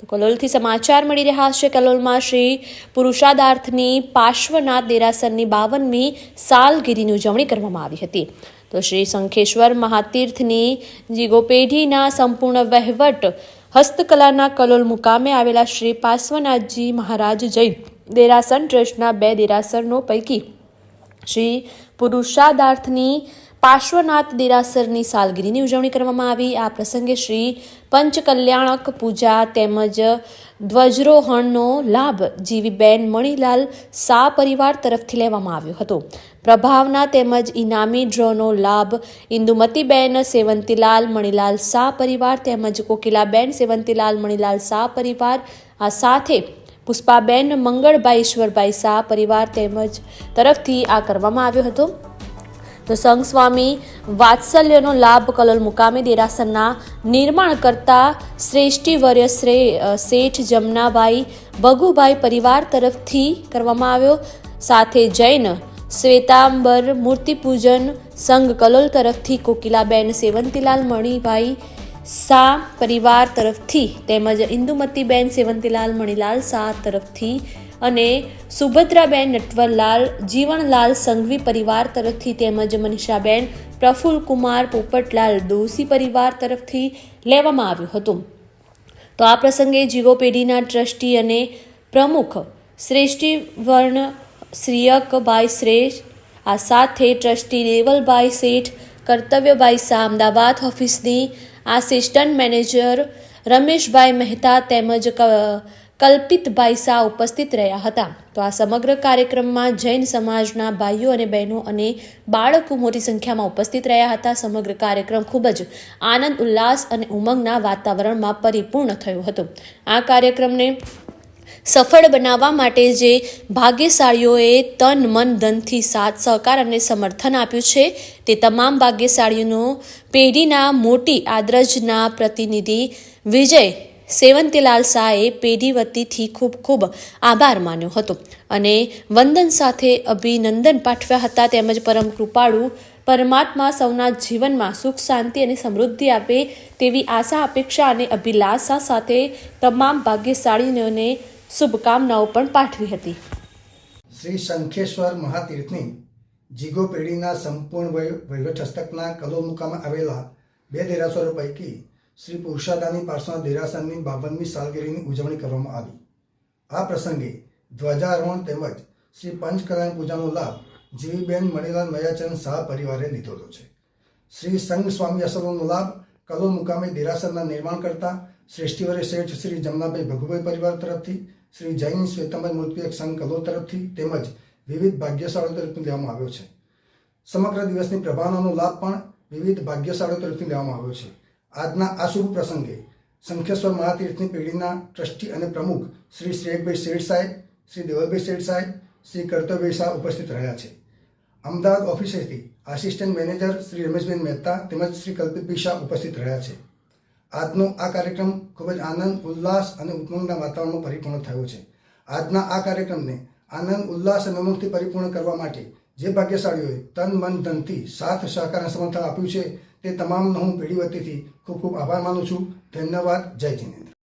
તો કલોલથી સમાચાર મળી રહ્યા છે. કલોલમાં શ્રી પુરુષાદાર્થની પાર્શ્વનાથ દેરાસરની બાવનમી સાલગીરીની ઉજવણી કરવામાં આવી હતી. તો શ્રી શંખેશ્વર મહાતીર્થની જીગોપેઢીના સંપૂર્ણ વહીવટ હસ્તકલાના કલોલ મુકામે આવેલા શ્રી પાર્શ્વનાથજી મહારાજ જૈન દેરાસન ટ્રસ્ટના બે દેરાસરનો પૈકી શ્રી પુરુષાદાર્થની પાર્શ્વનાથ દેરાસરની સાલગીરીની ઉજવણી કરવામાં આવી. આ પ્રસંગે શ્રી પંચકલ્યાણક પૂજા તેમજ ધ્વજરોહણનો લાભ જીવીબેન મણિલાલ સા પરિવાર તરફથી લેવામાં આવ્યો હતો. પ્રભાવના તેમજ ઇનામી ડ્રોનો લાભ ઇન્દુમતીબેન સેવંતીલાલ મણિલાલ સા પરિવાર તેમજ કોકિલાબેન સેવંતીલાલ મણિલાલ શાહ પરિવાર, આ સાથે પુષ્પાબેન મંગળભાઈ ઈશ્વરભાઈ શાહ પરિવાર તેમજ તરફથી આ કરવામાં આવ્યો હતો. તો સંઘ સ્વામી, વાત્સલ્યનો લાભ કલોલ મુકામે દેરાસરના નિર્માણ કરતા શ્રેષ્ઠીવર્ય શ્રે શેઠ જમનાભાઈ બગુભાઈ પરિવાર તરફથી કરવામાં આવ્યો. સાથે જૈન, શ્વેતાંબર, મૂર્તિપૂજન સંઘ કલોલ તરફથી કોકિલાબેન, સેવંતીલાલ મણિભાઈ શાહ પરિવાર તરફથી તેમજ ઇન્દુમતીબેન, સેવંતીલાલ મણિલાલ શાહ તરફથી અને સુભદ્રાબેન નટવરલાલ જીવણલાલ સંઘવી પરિવાર તરફથી તેમજ મનીષાબેન પ્રફુલ્લકુમાર પોપટલાલ દોશી પરિવાર તરફથી લેવામાં આવ્યું હતું. તો આ પ્રસંગે જીવો પેઢીના ટ્રસ્ટી અને પ્રમુખ શ્રેષ્ઠી વર્ણ શ્રીયકભાઈ શ્રેષ્ઠ, આ સાથે ટ્રસ્ટી દેવલભાઈ શેઠ, કર્તવ્યભાઈ શાહ અમદાવાદ ઓફિસની આસિસ્ટન્ટ મેનેજર રમેશભાઈ મહેતા તેમજ કલ્પિતભાઈ શાહ ઉપસ્થિત રહ્યા હતા. તો આ સમગ્ર કાર્યક્રમમાં જૈન સમાજના ભાઈઓ અને બહેનો અને બાળકો મોટી સંખ્યામાં ઉપસ્થિત રહ્યા હતા. સમગ્ર કાર્યક્રમ ખૂબ જ આનંદ, ઉલ્લાસ અને ઉમંગના વાતાવરણમાં પરિપૂર્ણ થયો હતો. આ કાર્યક્રમને સફળ બનાવવા માટે જે ભાગ્યશાળીઓએ તન, મન, ધનથી સાથ, સહકાર અને સમર્થન આપ્યું છે, તે તમામ ભાગ્યશાળીઓનો પેઢીના મોટી આદરજના પ્રતિનિધિ વિજય સેવંતીલાલ શાહે પેઢી વતીથી ખૂબ ખૂબ આભાર માન્યો હતો અને વંદન સાથે અભિનંદન પાઠવ્યા હતા તેમજ પરમ કૃપાળુ પરમાત્મા સૌના જીવનમાં સુખ, શાંતિ અને સમૃદ્ધિ આપે તેવી આશા, અપેક્ષા અને અભિલાષા સાથે તમામ ભાગ્યશાળીઓને શુભકામનાઓ પણ પાઠવી હતી. શ્રી શંખેશ્વર મહાતીર્થની જીગો પેઢીના સંપૂર્ણ વહીવટ હસ્તકના કલો મુકામાં આવેલા બે દેરાસરો પૈકી શ્રી પુરુષાદાની પાર્શ્વનાથ દેરાસરની બાવનમી સાલગીરીની ઉજવણી કરવામાં આવી. આ પ્રસંગે ધ્વજારોહણ તેમજ શ્રી પંચકલ્યાણ પૂજાનો લાભ જીવીબેન મણિલાલ મયાચંદ શાહ પરિવારે લીધેલો છે. શ્રી સંઘ સ્વામી અસરોનો લાભ કલો મુકામે દેરાસરના નિર્માણ કરતા શ્રેષ્ઠીવરે શેઠ શ્રી જમનાભાઈ ભગુભાઈ પરિવાર તરફથી, શ્રી જૈન શ્વેતંબર મૂર્તિક સંઘ કલો તરફથી તેમજ વિવિધ ભાગ્યશાળાઓ તરફથી લેવામાં આવ્યો છે. સમગ્ર દિવસની પ્રભાવનાનો લાભ પણ વિવિધ ભાગ્યશાળીઓ તરફથી લેવામાં આવ્યો છે. આજના આ શુભ પ્રસંગે શંખેશ્વર મહાતીર્થની પેઢીના ટ્રસ્ટી અને પ્રમુખ શ્રી શ્રેયકભાઈ શેઠ સાહેબ, શ્રી દેવલભાઈ શેઠ સાહેબ, શ્રી કર્તવ્ય શાહ ઉપસ્થિત રહ્યા છે. અમદાવાદ ઓફિસેથી આસિસ્ટન્ટ મેનેજર શ્રી રમેશબેન મહેતા તેમજ શ્રી કલ્પિતભાઈ શાહ ઉપસ્થિત રહ્યા છે. આજનો આ કાર્યક્રમ ખૂબ જ આનંદ, ઉલ્લાસ અને ઉમંગના વાતાવરણમાં પરિપૂર્ણ થયો છે. આજના આ કાર્યક્રમને આનંદ, ઉલ્લાસ અને ઉમંગથી પરિપૂર્ણ કરવા માટે જે ભાગ્યશાળીઓએ તન, મન, ધનથી સાથ સહકાર સમર્થન આપ્યું છે તે તમામનો હું પેઢી વતીથી ખૂબ ખૂબ આભાર માનું છું. ધન્યવાદ. જય જિનેન્દ્ર